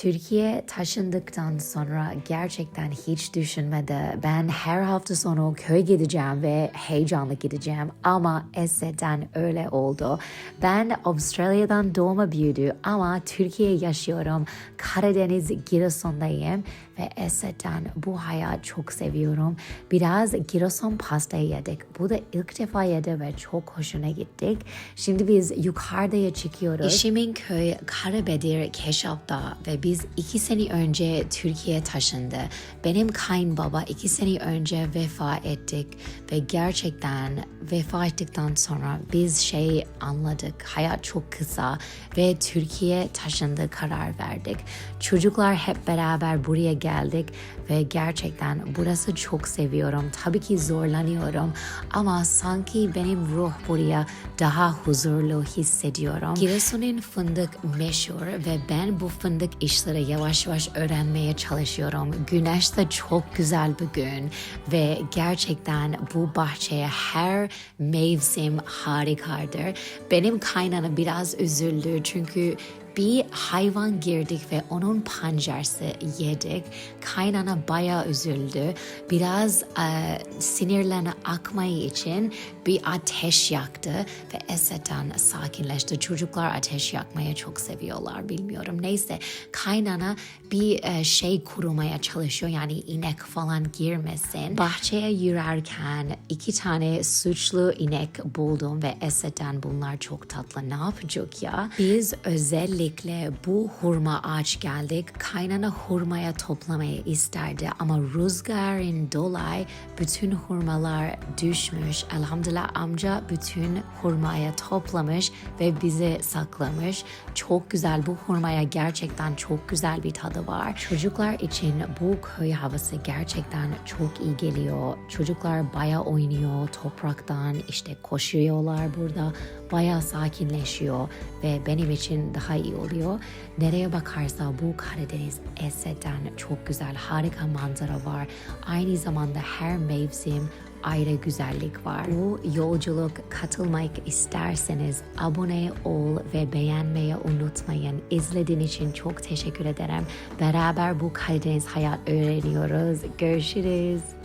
Türkiye taşındıktan sonra gerçekten hiç düşünmedi. Ben her hafta sonu köy gideceğim ve heyecanlı gideceğim ama Esed'den öyle oldu. Ben Avustralya'dan doğma büyüdü ama Türkiye yaşıyorum. Karadeniz Giresun'dayım ve Esed'den bu hayat çok seviyorum. Biraz Giresun pasta yedik. Bu da ilk defa yedi ve çok hoşuna gittik. Şimdi biz yukarıdaya çıkıyoruz. Eşimin köy Karabedir Keşap'ta ve biz iki sene önce Türkiye taşındı. Benim kayınbaba iki sene önce vefa ettik ve gerçekten vefa ettikten sonra biz şey anladık. Hayat çok kısa ve Türkiye taşındı karar verdik. Çocuklar hep beraber buraya geldik ve gerçekten burası çok seviyorum. Tabii ki zorlanıyorum ama sanki benim ruh buraya daha huzurlu hissediyorum. Giresun'un fındık meşhur ve ben bu fındık işleri yavaş yavaş öğrenmeye çalışıyorum. Güneş de çok güzel bugün ve gerçekten bu bahçeye her mevsim harikadır. Benim kaynana biraz üzüldü çünkü bir hayvan girdik ve onun pancarsı yedik. Kaynana bayağı üzüldü. Biraz e, sinirlerine akmayı için bir ateş yaktı ve Esed'den sakinleşti. Çocuklar ateş yakmayı çok seviyorlar bilmiyorum. Neyse kaynana bir e, şey kurumaya çalışıyor yani inek falan girmesin. Bahçeye yürürken iki tane suçlu inek buldum ve Esed'den bunlar çok tatlı. Ne yapacak ya? Biz özellikle bu hurma ağaç geldik. Kaynana hurmaya toplamayı isterdi ama rüzgarın dolayı bütün hurmalar düşmüş. Elhamdülillah amca bütün hurmaya toplamış ve bize saklamış. Çok güzel bu hurmaya gerçekten çok güzel bir tadı var. Çocuklar için bu köy havası gerçekten çok iyi geliyor. Çocuklar baya oynuyor topraktan işte koşuyorlar burada. Baya sakinleşiyor ve benim için daha iyi oluyor. Nereye bakarsa bu Karadeniz Esed'den çok güzel harika manzara var. Aynı zamanda her mevsim ayrı güzellik var. Bu yolculuk katılmak isterseniz abone ol ve beğenmeyi unutmayın. İzlediğin için çok teşekkür ederim. Beraber bu Karadeniz hayat öğreniyoruz. Görüşürüz.